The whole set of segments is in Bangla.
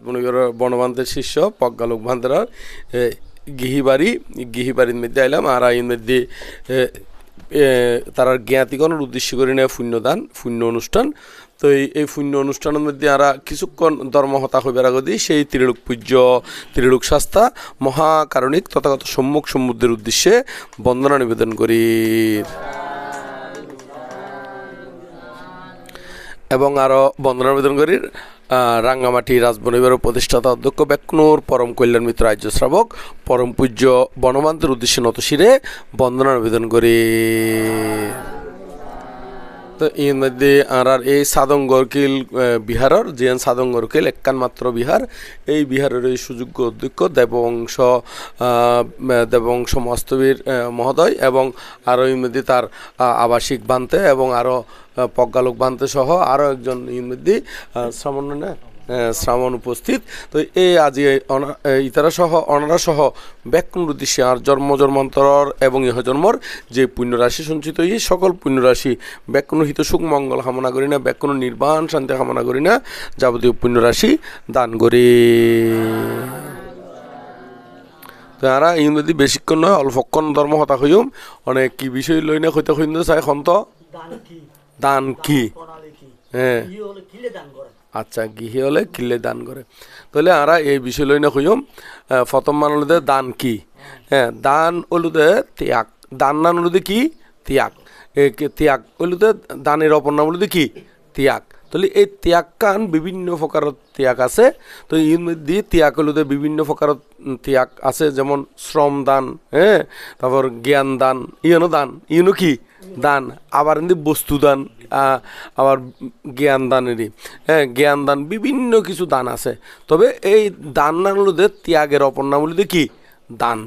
রাজবনিগর বনবান্ধের শিষ্য পজ্ঞালোক ভান্তার গিহিবাড়ি গিহিবাড়ির মধ্যে আইলাম আর আইন মধ্যে এ, জ্ঞাতিগণের উদ্দেশ্য করে নেয় পুণ্যদান পুণ্য অনুষ্ঠান। তো এই পুণ্য অনুষ্ঠানের মধ্যে আরা কিছুক্ষণ ধর্মহতা হইবার আগদি সেই ত্রিলোক পূজ্য ত্রিলোক শাস্তা মহাকারণিক তথাগত সম্মুখ সমুদ্রের উদ্দেশ্যে বন্দনা নিবেদন করি। এবং আরও বন্দনা নিবেদন করি। রাঙ্গামাটি রাজবনিবার প্রতিষ্ঠাতা অধ্যক্ষ বেকনুর, পরম কল্যাণ মিত্র রাজ্য শ্রাবক, পরম পূজ্য বনমান্তের উদ্দেশ্যে নতশিরে বন্দনা নিবেদন করি। তো মধ্যে আর এই সাদঙ্গরকিল বিহারের যেন সাদঙ্গরকিল একানমাত্র বিহার। এই বিহারের এই সুযোগ্য অধ্যক্ষ দেবংশ দেবংশ মস্তবীর মহোদয় এবং আরও মধ্যে তার আবাসিক বান্তে এবং আরও প্রজ্ঞালোক বান্তে সহ আরও একজন ইমেদি মধ্যে আহ, শ্রাবণ উপস্থিত। তো এই আজি ইতারা সহ অনারা সহ ব্যাকুণ উদ্দেশ্যে আর জন্ম জন্মান্তর এবং ইহ জন্মর যে পুণ্যরাশি সঞ্চিত এই সকল পুণ্যরাশি ব্যাকুণ হিত সুখ মঙ্গল কামনা করি না ব্যাকুণ নির্বাণ শান্তি কামনা করি না যাবতীয় পুণ্যরাশি দান করি। তো আরা ইংরেজি বেশিক্ষণ নয় অল্পক্ষণ ধর্ম হতা হইম অনেক কি বিষয় লই না হইতে হইম চাই কি? দান কি? হ্যাঁ। আচ্ছা গৃহে হলে কিল্লে দান করে। তাহলে আরা এই বিষয় লই না কইম প্রথম মান হলুদে দান কি? হ্যাঁ দান হলুদে ত্যাগ। দান নান হলুদে কি? ত্যাগ। ত্যাগ হলুদে দানের অপর নাম হলুদে কি? ত্যাগ। তাহলে এই ত্যাগ কান বিভিন্ন প্রকারের ত্যাগ আছে। তো এর মধ্যে ত্যাগ হলুদে বিভিন্ন প্রকারের উম, ত্যাগ আছে যেমন শ্রম দান হ্যাঁ তারপর জ্ঞান দান ইয়নো দান। ইয়নো কি? দান। আবার বস্তু দান। আবার জ্ঞান দানেরই। হ্যাঁ জ্ঞান দান, বিভিন্ন কিছু দান আছে। তবে এই দান নামগুলোতে ত্যাগের অপর নামগুলোতে কি? দান।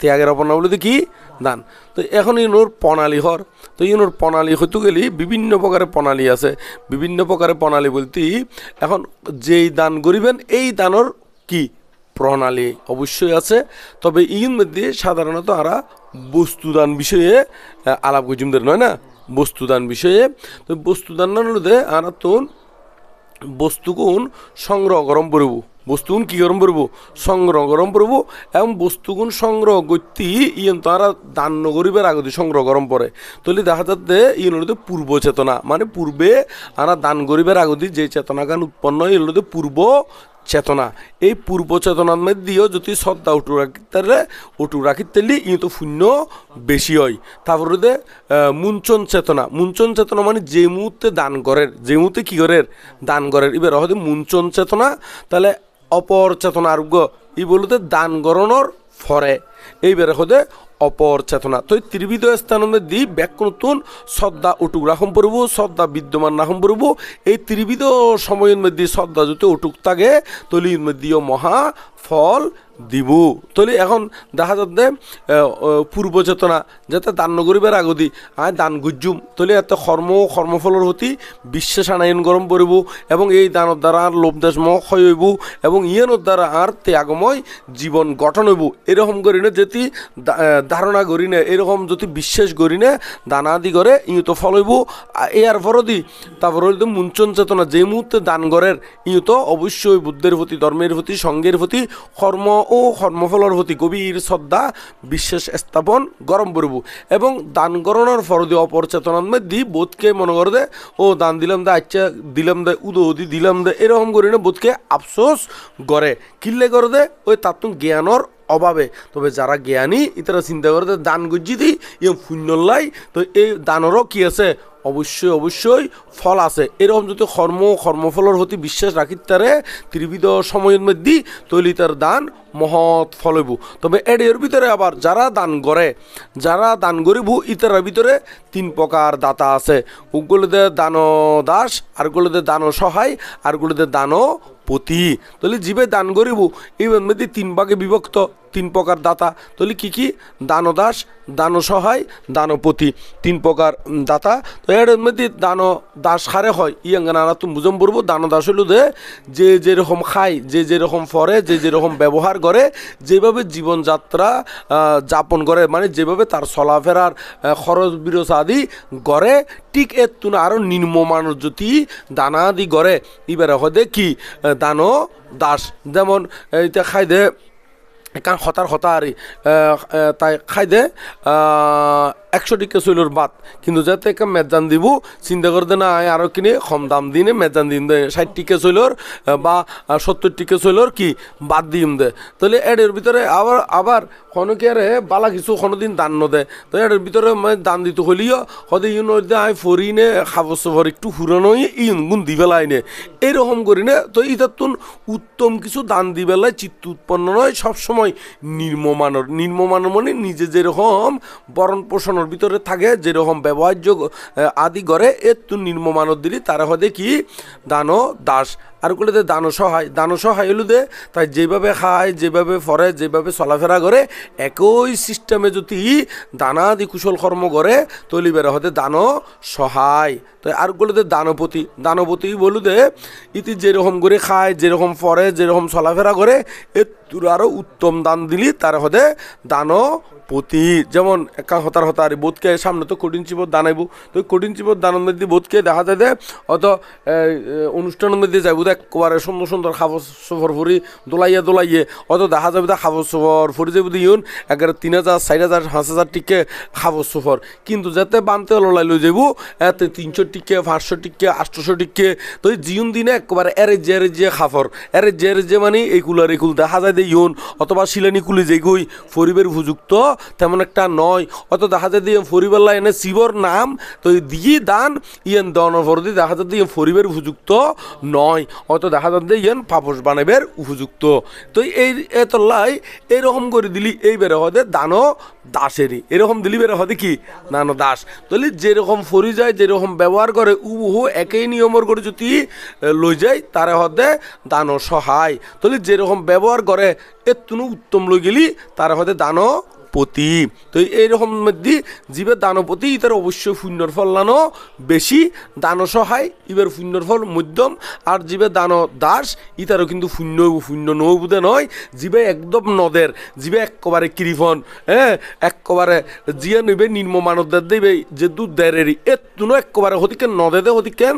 ত্যাগের অপর নামগুলোতে কি? দান। তো এখন ইনোর প্রণালী হর। তো ইনোর প্রণালী হইতে গেলে বিভিন্ন প্রকারের প্রণালী আছে। বিভিন্ন প্রকারের প্রণালী বলতে এখন যেই দান করিবেন, এই দানর কি? প্রণালী অবশ্যই আছে। তবে ইন মধ্যে সাধারণত আরা বস্তুদান বিষয়ে আলাপ গুজুমদের নয় না? বস্তুদান বিষয়ে। তো বস্তুদান না হলে আরা তো বস্তুগুণ সংগ্রহ গরম পড়ব। বস্তুগুণ কি গরম পড়ব? সংগ্রহ গরম পড়ব। এবং বস্তুগুণ সংগ্রহ করতে ইয়েন তারা দান নগরিবের আগতে সংগ্রহ গরম পড়ে। তাহলে দেখা যাচ্ছে ইয়েন হলো পূর্ব চেতনা। মানে পূর্বে আরা দান গরিবের আগতে যে চেতনা গান উৎপন্ন হয় পূর্ব চেতনা। এই পূর্ব চেতনার মধ্যেও যদি শ্রদ্ধা উঠু রাখিতে উঠু রাখিতে ই তো শূন্য বেশি হয়। তারপরে দে মুঞ্চন চেতনা। মুঞ্চন চেতনা মানে যে মুহূর্তে দান করের, যে মুহূর্তে কি করের? দান করের। এবার হয়তো মুঞ্চন চেতনা, তাহলে অপর চেতনা আরোগ্য ই বলতে দান গরণর ফরে। এইবারে হতে অপর চেতনা। তো ত্রিবিধ স্থান দি ব্যাক নতুন শ্রদ্ধা উটুক রাখম পড়ব শ্রদ্ধা বিদ্যমান রাখম পড়ব এই ত্রিবিধ সময়ের মধ্যে শ্রদ্ধা যদি উটুক থাকে তলির মধ্যেও মহা ফল দিব। তলি এখন দেখা আহ, পূর্ব চেতনা যাতে দান নগরিবার আগদি আয় দান গুজ্জুম। তলি এত কর্ম কর্মফলের হতি বিশ্বাস আনায়ন গরম পড়ব এবং এই দানের দ্বারা আর লোভ দেশ মহ ক্ষয় হইব এবং ইয়েনের দ্বারা আর ত্যাগময় জীবন গঠন হইব এরকম করি না যেটি দা- আহ, ধারণা করি না এরকম যদি বিশ্বাস করি না দানা আদি করে ইয়ে তো ফল হইব এর পরদি তারপর হইতো মুঞ্চন চেতনা যে মুহূর্তে দান করের ইয়ে তো অবশ্যই বুদ্ধের প্রতি ধর্মের প্রতি সঙ্গের প্রতি কর্ম ও কর্মফলের প্রতি গভীর শ্রদ্ধা বিশ্বাস স্থাপন, গরম করব এবং দান করানোর ফরদি অপর চেতনার মধ্যে বোধকে মনে করে দে, ও দান দিলাম দে আচ্ছা দিলাম দে উদো উদি দিলাম দে, এরকম করে না বোধকে আফসোস করে। কিল্লে করে দে, ওই তার জ্ঞানর অভাবে। তবে যারা জ্ঞানী ইতারা চিন্তা করে দান গজ্জি দিই ইয়ে পুণ্যল্লাই তো এই দানেরও কি আছে? অবশ্যই অবশ্যই ফল আছে। এরকম যদি কর্ম, কর্মফলের হতে বিশ্বাস রাখি তারে ত্রিবিধ সময়ের মধ্যে তৈলি তার দান মহৎ ফল তবে এর ভিতরে আবার যারা দান করে, যারা দান করিব ইতার ভিতরে তিন প্রকার দাতা আছে। উগুলোদের দান দাস, আর গুলোদের দান সহায়, আর গুলোদের দান পতি তাহলে জীবে দান করিব, এই মধ্যে তিন ভাগে বিভক্ত, তিন প্রকার দাতা। তাহলে কি কি? দানদাস দান সহায় দানপতি, তিন প্রকার দাতা। তো এর মধ্যে দান দাস হারে হয়। ইয়াঙ্গানারা তুমি বুঝম পড়ব দান দাস হইল যে যেরকম খায়, যে যেরকম ফরে, যে যেরকম ব্যবহার করে, যেভাবে জীবনযাত্রা যাপন করে মানে যেভাবে তার চলাফেরার খরচ বিরস আদি গড়ে, ঠিক এর তুন আরও নিম্নমানের যদি দানা আদি গড়ে। ইবারে হদে কি? দান দাস। যেমন এইটা খাই দে কারণ হতার হতা আর তাই খাই দে একশো টিকে চলুর বাদ কিন্তু যাতে একে মেজান দিব, চিন্তা করতে না আরও কিনে কম দাম দিনে মেজান দিন দে। ষাট টিকে চইলোর বা সত্তর টিকে চইলোর কি বাদ দিম দে। তাহলে এর ভিতরে আবার আবার কোনো কি আরে বালা কিছু কোনো দিন নদে। তো এর ভিতরে মানে দান দিতে হলিও, হদে ইউন আয় ফরিনে খাবর সফর একটু ফুরানো ইউন গুণ দি বেলায় নে। এইরকম করি নে তো ইতার তুন উত্তম কিছু দান দি বেলায় চিত্ত উৎপন্ন নয় সবসময় নির্মমানর নির্মমানর মানে নিজে যেরকম বরণ পোষণের ভিতরে থাকে, যেরকম ব্যবহার্য আদি করে এর তুন নির্মমানর দিলি তারা হদে কি? দান দাস। আর দান সহায় দান সহায় হলো দে তাই যেভাবে খায়, যেভাবে ফরে, যেভাবে চলাফেরা করে, একই সিস্টেমে যদি দানা আদি কুশল কর্ম করে, তৈলি বেড়া হতে দান সহায় তো আরগুলো দে দানপতি দানপতি বলু দে ইতি যেরকম করে খায়, যেরকম ফরে, যেরকম চলাফেরা করে এ তোর আরও উত্তম দান দিলি, তার হদে দান পতি, যেমন একা হতার হতার, বোধকে সামনে তো কঠিন চিবত দানাইব। তো কঠিন চিবত দানের মধ্যে বোধকে দেখা যায় যে, অত অনুষ্ঠানের মধ্যে যাইব একবারে সুন্দর সুন্দর খাবার সফর ফুরি দোলাইয়ে দোলাইয়ে, অত দেখা যাবে তা খাবার সফর ফুরি যাব ইউন এগারো তিন হাজার, চার হাজার, পাঁচ হাজার টিকে খাবার সফর। কিন্তু যাতে বানতে লড়াই লই যাব এতে তিনশো টিকে, পাঁচশো টিকে, আটশোশো টিকে, তো জিউন দিনে একবারে এরে যে এরে যে খাফর। এরে যে এরে যে মানে এই কুলার, এই কুল দেখা যায় যে ইউন, অথবা শিলানি কুলি যে গুই ফরিবের উপযুক্ত তেমন একটা নয়। অত দেখা যায় দিয়ে ফরিবেল্লা এনে শিবর নাম তো দিয়ে দান ইয়েন দন ফরদি দেখা যায় দিয়ে ফরিবের উপযুক্ত নয়। অত দেখা যায় যে ইয়েন পাপস বানাবের উপযুক্ত। তো এই এতলাই এইরকম করে দিলি এই বেড়ে হদে দানো দাসেরই। এরকম দিলি বেড়ে হদে কি? দানো দাস। তাহলে যেরকম ফরি যায় যেরকম ব্যবহার করে উবহু একই নিয়মর করে যদি এ, লই যায় তারে হদে দানো সহায়। তাহলে যেরকম ব্যবহার করে এর তুনু উত্তম লই গেলি তারে হদে দানো পতি তো এইরকম মধ্যে জীবের দানপতি, ইতার অবশ্যই শূন্যর ফল লানো, বেশি দান সহায় ইবার শূন্যর ফল মধ্যম, আর জীবের দান দাস ইতারও কিন্তু শূন্য শূন্য নৌ বুধে নয়। জীবে একদম নদের, জীবে একেবারে কৃফন হ্যাঁ একেবারে জিয়া নিবে নিম্ন মানবদের দেবে, যে দুধ দেরেরই এর তুনো একেবারে হতিকেন নদে দে হতিকেন,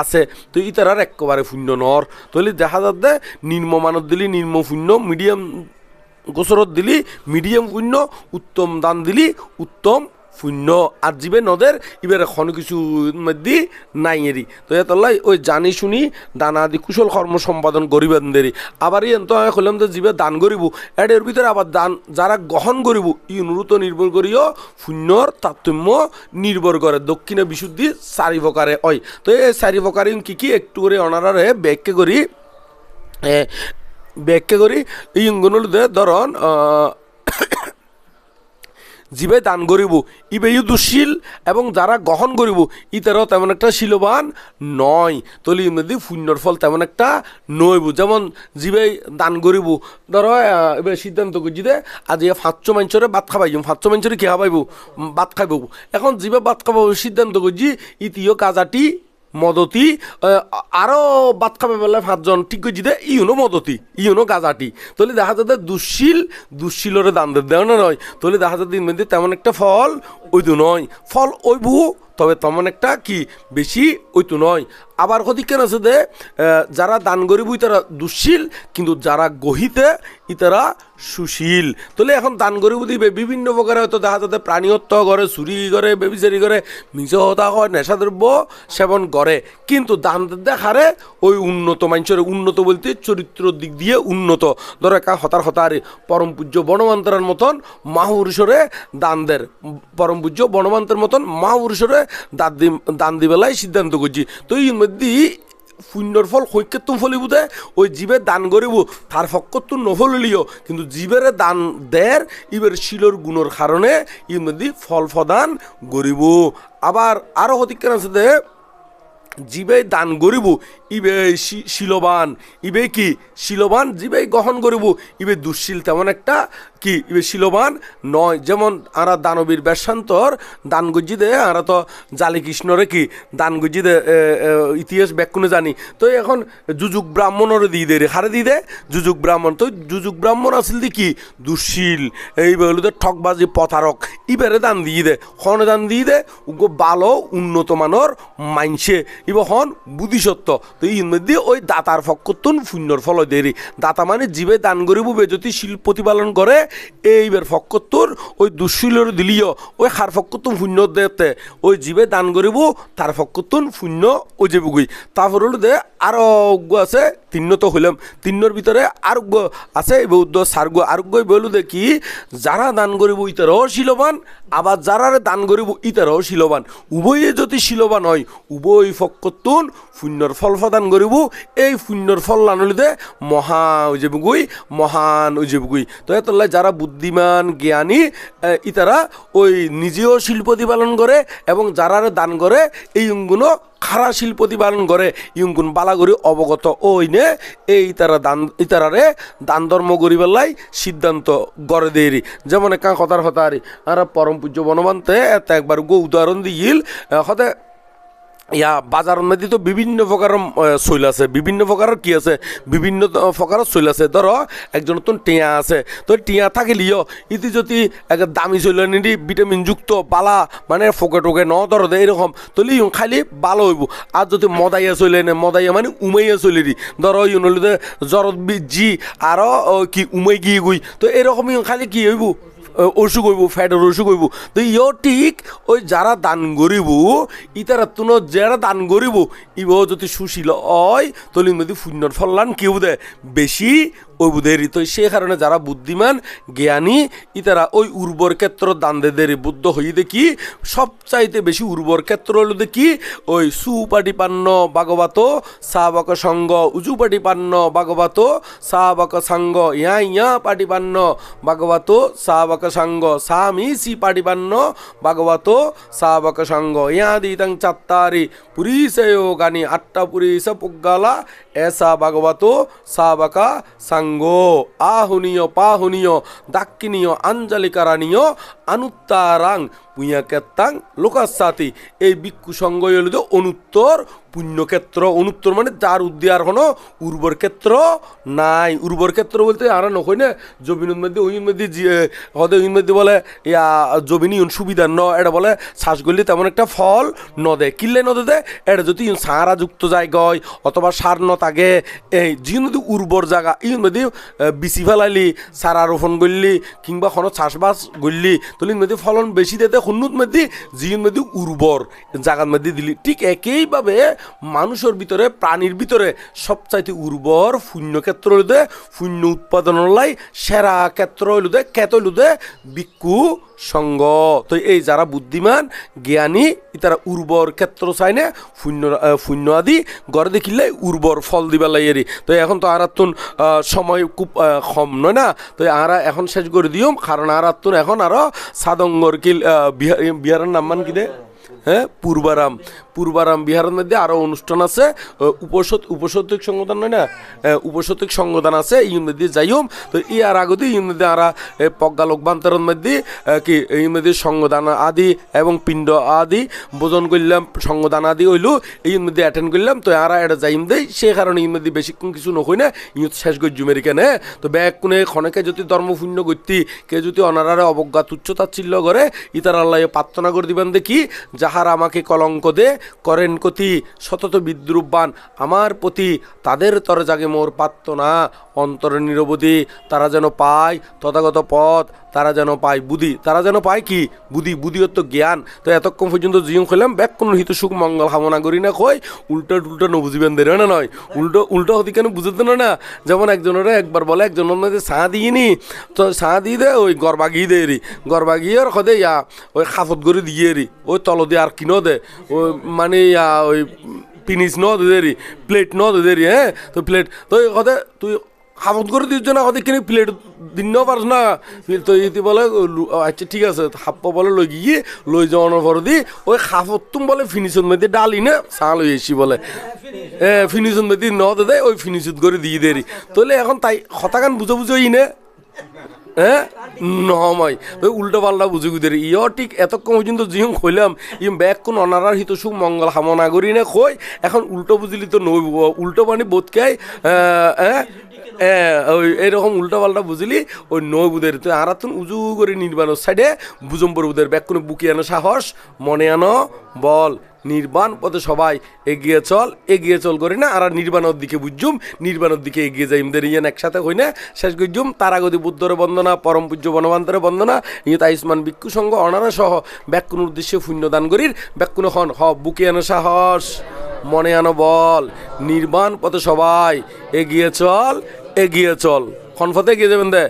আছে। তো ইতার আর একেবারে শূন্য নর। তাহলে দেখা যাচ্ছে নিম্ন মানব দিলি নিম্ন শূন্য মিডিয়াম গোসরত দিলি, মিডিয়াম শূন্য, উত্তম দান দিলি, উত্তম শূন্য। আর জীবে নদের ইবার এখন কিছু মধ্যে নাই এরি। তো এতলাই ওই জানি শুনি, দানা আদি কুশল কর্ম সম্পাদন করিবেন দেরি। আবার ইয়েন তো আমি কইলাম যে জীবে দান করিব এর ভিতরে আবার দান যারা গ্রহণ করিব, ই অনুরূত নির্ভর করিও, শূন্যর তারতম্য নির্ভর করে, দক্ষিণে বিশুদ্ধি চারি প্রকারে হয়। তো এই চারি প্রকারে কি কি একটু করে অনারারে ব্যাখ্যা করি। ব্যাখ্যা করি। এই অঙ্গনগুলোতে ধরন জীবে দান করিব ইবেয়ু দুশীল এবং যারা গ্রহণ করিব, ইতারও তেমন একটা শিলবান নয়। তলি নদী শূন্যর ফল তেমন একটা নইব। যেমন জীবে দান করিব, ধরো এবার সিদ্ধান্ত করছি দে আজ পাঁচশো মানুষরে ভাত খাবাই পাঁচশো মানুষরে কি খাবাইব ভাত খাইব। এখন জীবে ভাত খাবাব সিদ্ধান্ত করছি, ইতিও কাজাটি মদতি আরও আরও বাদ খাবে বলে পাঁচজন ঠিক করছি দে, ইউনো মদতি, ইউনো গাজাটি। তাহলে দেখা যাতে দুশীল দুশীলরে দান দেওয়া নয়। তাহলে দেখা যাতে ইনমধ্যে তেমন একটা ফল ওইতো নয়। ফল ওইবু তবে তেমন একটা কি বেশি ওইতো নয়। আবার কেন আছে আহ, যারা দান গরিব তারা দুশীল কিন্তু যারা গহিতে ইতারা সুশীল। তাহলে এখন দান গরিব দিবে বিভিন্ন প্রকারে হয়তো দেখা যাতে প্রাণী হত্যা করে চুরি করে বেবিচারি করে মিজ হতা হয় নেশাদ্রব্য সেবন করে। কিন্তু দান দেখারে ওই উন্নত মানুষের উন্নত বলতে চরিত্র দিক দিয়ে উন্নত। ধরো একা হতার হতার পরম পূজ্য বনমান্তরের মতন মাহুরুষরে দান দের পরম পূজ্য বনমান্তের মতন মাহুরুষরে দান দি দান দিবেলাই সিদ্ধান্ত করছি। তো এই মধ্যে শূন্যর ফল হৈক্যত্ব ফলিবুদে ওই জীবে দান করিব, তার ফক্কত্ব নফলিলিও কিন্তু জীবের দান দের, ইবের শিলর গুণর কারণে মধ্যে ফল ফদান গরিব আবার আরও হতিকেন আছে দে, জীবে দান করিব, ইবে শিলবান। ইবে কি? শিলবান জীবে গ্রহণ করিব। ইবে দুঃশীল তেমন একটা কি শিলবান? নয়, যেমন আরা দানবীর বেশান্তর দান গুজি দে আরা তো জালি কৃষ্ণরে কি? দান গুজি দে ইতিহাস ব্যাকুনে জানি। তো এখন যুযুগ ব্রাহ্মণরে দিয়ে দে রে। হারে দিয়ে দে? যুযুগ ব্রাহ্মণ। তো যুযুগ ব্রাহ্মণ আসল দি কি? দুশীল, এই বলে তো ঠকবাজি পথারক ইবারে দান দিয়ে দে। হনে দান দিয়ে দে, উগো ভালো উন্নত মানের মাইনসে ইব হন বুদ্ধিসত্ত্ব তো ইর মধ্যে ওই দাতার ফকতুন শূন্যর ফল দেরি। দাতা মানে জীবে দান করিব যদি শিল প্রতিপালন করে এইবার ফকতুর ওই দুশীলর দিলিও, ওই হার ফকতুন শূন্য দেতে ওই জীবে দান করিব, তার ফকতুন শূন্য ও যাবগুই তারপর দে আরও অজ্ঞ আছে তিন্ন তো হইলাম। তিন্নর ভিতরে আরোগ্য আছে বৌদ্ধ সার্গ আরোগ্য বলু দেখি যারা দান করিব ইতারাও শিলবান আবার যারা দান করিব ইতারাও শিলবান উভয়ে যদি শিলবান হয় উভয় ফকতুন শূন্যর ফল প্রদান করিব। এই শূন্যর ফল লানলিতে মহা উজেবগুই মহান উজেবগুই তো এতলে যারা বুদ্ধিমান, জ্ঞানী ইতারা ওই নিজেও শিল্পতি পালন করে এবং যারা দান করে, এই গুণ খারা শিল্প প্রতিপালন করে। ইউগুন বালাগরি অবগত ওই নে এই তারা দান, ইতারারে দান ধর্ম করিবেলাই সিদ্ধান্ত গড়ে দেরি যেমন একা কথার হতারি, আর পরম পূজ্য বনবান্তে, এত একবার গো উদাহরণ দিল হতে ইয়া বাজারের মধ্যে তো বিভিন্ন প্রকারের শৈল আছে। বিভিন্ন প্রকারের কি আছে? বিভিন্ন প্রকারের শৈল আছে। ধরো, একজন তো টিয়া আছে। তো টিয়া থাকিলিও, ইতি যদি এক দামি শৈল নিদি ভিটামিন যুক্ত, বালা মানে ফোকে টোকে ন, ধরো এরকম তলি খালি ভালো হইব। আর যদি মদাইয়া চলে নে মদাইয়া মানে উমাইয়া চলে দি ধরো, ইউন হলে জ্বরত জি আরও কি উমাই গিয়ে গুই। তো এরকম ইউন খালি কি হইব? অসুখ হইব, ফ্যাটের অসুখ হইব। তো ইও ঠিক ওই যারা দান করিব ইতারা তুন যারা দান করিব, ইব যদি সুশীল হয়, তলিন যদি শূন্যর ফল্লান কেউ দেয়। বেশি ওই বুধেরি তো সে কারণে যারা বুদ্ধিমান, জ্ঞানী, ইতারা ওই উর্বর ক্ষেত্র দান দে দেরি বুদ্ধ হই দেখি। সবচাইতে বেশি উর্বর ক্ষেত্র হলো দেখি ওই সুপাটিপান্ন ভাগবত, সাবক সঙ্গ, উজুপাটিপান্ন ভাগবত, সাবক সঙ্গ, ইয়া ইয়া পাটিপান্ন ভাগবত, সাবক সঙ্গ সামি সি পাটিপান্ন ভাগবত, সাবক সঙ্গ, ইয়া দিতং চাত্তারি পুরীসেও গানি আট্টা পুরীস পুগ্গালা এসা ভাগবত সাবকা সাঙ্গ। আহুনীয় পাহুনীয় দাক্ষিণীয় আঞ্জলিকারানীয় আনুত্তারাং পুইয়া কেত্তাং লোকাসাতি। এই বিক্ষু সঙ্গ হইল অনুত্তর, পুণ্যক্ষেত্র। অনুত্তর মানে যার উদ্যার কোনো উর্বর ক্ষেত্র নাই। উর্বর ক্ষেত্র বলতে আর নকই না জমিনের মধ্যে ওই জি- হদে মধ্যে বলে, ইয়া, জমিনি ইউন সুবিধা ন এটা বলে শ্বাস করলে তেমন একটা ফল ন দে কিনলে ন দে এটা যদি ইউন সারা যুক্ত যায় গয়, অথবা সার ন থাকে এই যি নদী উর্বর জায়গা ইউন মধ্যে বিচি ফেলাইলি, সারা রোপণ করলি কিংবা কোনো চাষবাস করলি তলি মধ্যে ফলন বেশি দিতে শুনুত মধ্যে জিন মধ্যে উর্বর। জাগার মধ্যে দিলি। ঠিক একইভাবে মানুষের ভিতরে, প্রাণীর ভিতরে সবচাইতে উর্বর শূন্য ক্ষেত্র হইলে শূন্য উৎপাদন লাই, সেরা ক্ষেত্র হইলে ক্ষেত হইলে বিক্ষু সঙ্গ। তো এই যারা বুদ্ধিমান, জ্ঞানী তারা উর্বর ক্ষেত্র চাই না, শূন্য শূন্য আদি, গড়ে দেখিলে উর্বর ফল দিবা লাইয়ারি তো এখন তো আর তুন সময় খুব কম, নয় না? তো আরা এখন শেষ করে দিও, কারণ আর তুন এখন আরও সাদঙ্গর কিল বিহারের নাম মান কি দে? হ্যাঁ পূর্বারাম পূর্বারাম বিহারের মধ্যে আরও অনুষ্ঠান আছে উপসত উপসতিক সংগঠন নয় না? উপসতিক সংগঠন আছে, এই মধ্যে যাইম তো ই আর আগতে এই মধ্যে আরা পজ্ঞা লোকবান্তরের মধ্যে কি, এই মধ্যে সংগদান আদি এবং পিণ্ড আদি বোজন করলাম সংগদান আদি হইল, এই মধ্যে অ্যাটেন্ড করলাম, তো আরা এটা যাইম দেই সেই কারণে এই মধ্যে বেশিক্ষণ কিছু নকই না ইউথ শেষ করে জুমেরি কেন তো ব্যাগ কোনে খনকে যদি ধর্মপূর্ণ করতি কে যদি অনারারে অবজ্ঞা তুচ্ছ তাচ্ছিল্য করে, ইতার আল্লাহ প্রার্থনা করে দিবেন দেখি যাহারা আমাকে কলঙ্ক দে, করেন কতি সতত বিদ্রুপবান। আমার প্রতি তাদের তরজাগে মোর মোর প্রার্থনা অন্তরে নিরবধি, তারা যেন পায় তথাগত পথ, তারা যেন পায় বুদ্ধি। তারা যেন পায় কি? বুদ্ধি। বুদ্ধিয়ত্ব জ্ঞান। তো এতক্ষণ পর্যন্ত জিয়ম খেলাম, ব্যাক কোনো হিত সুখ, মঙ্গল কামনা করি না কই। উল্টো উল্টো নবুঝিবেন দেরে না নয়। উল্টো উল্টো হতে কেন বুঝতে না না? যেমন একজনের একবার বলে, একজনের মধ্যে চা দিইনি। তো চা দিয়ে দে, ওই গরবাগি দে রি। গরবাগি আর সদে ইয়া, ওই খাফত করে দিয়ে রি। ওই তল দিয়ে আর কিনো দে। ওই মানে ইয়া, ওই পিনিস ন দে রি। প্লেট ন দে রি হ্যাঁ? তো প্লেট, তো সদে তুই হাফত করে দিচ্ছ না? ওদের কিনে প্লেট দিন পারস না? তো ইতি বলে আচ্ছা ঠিক আছে, হাপ্প বলে লই গিয়ে লই যাওয়ানোর পর দি, ওই হাফত তুম বলে ফিনিশন মধ্যে ডালি না? চা লই এসি বলে। এ ফিনিশন মধ্যে ন দে ওই ফিনিশত করে দিয়ে দেরি তাহলে এখন তাই হতাকান বুঝো বুঝো ই নে? হ্যাঁ নময় ওই উল্টো পাল্টা বুঝি গুদের ইয় ঠিক এতক্ষণ পর্যন্ত জিম খইলাম ইম ব্যাগ কোন অনারার হিত সুখ মঙ্গল হামনা করি না কই এখন উল্টো বুঝলি তো নই উল্টো মানে বোধকাই হ্যাঁ হ্যাঁ ওই এরকম উল্টো পাল্টা বুঝলি ওই নই বুদের তুই আর তুন উজু করে নির্বাণের সাইডে বুজম্বর বুদের ব্যাগ কোনো বুকি আনো সাহস, মনে আনো, বল, নির্বাণ পথে সবাই এগিয়ে চল এগিয়ে চল করি না, আর নির্বাণের দিকে বুঝুম, নির্বাণের দিকে এগিয়ে যাই ইমদের ইয়ান একসাথে হই না, শেষ করজুম তারাগতি বুদ্ধরে বন্দনা, পরম পূজ্য বনবান্তরে বন্দনা ইয়ত আয়ুষ্মান ভিক্ষু সংঘ অনারা সহ ব্যাকুন উদ্দেশ্যে পুণ্যদান করির ব্যাকুন হন, হ, বুকে আনো সাহস, মনে আনো বল, নির্বাণ পথে সবাই এগিয়ে চল এগিয়ে চল। কোন পথে এগিয়ে যাবেন দে।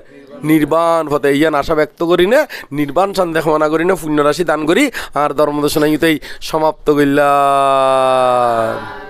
নির্বাণ পথে ইয়ান আশা ব্যক্ত করি না। নির্বাণ সন্দেহ মানা করি না, পুণ্যরাশি দান করি। আর ধর্মদর্শন ইতেই সমাপ্ত করলাম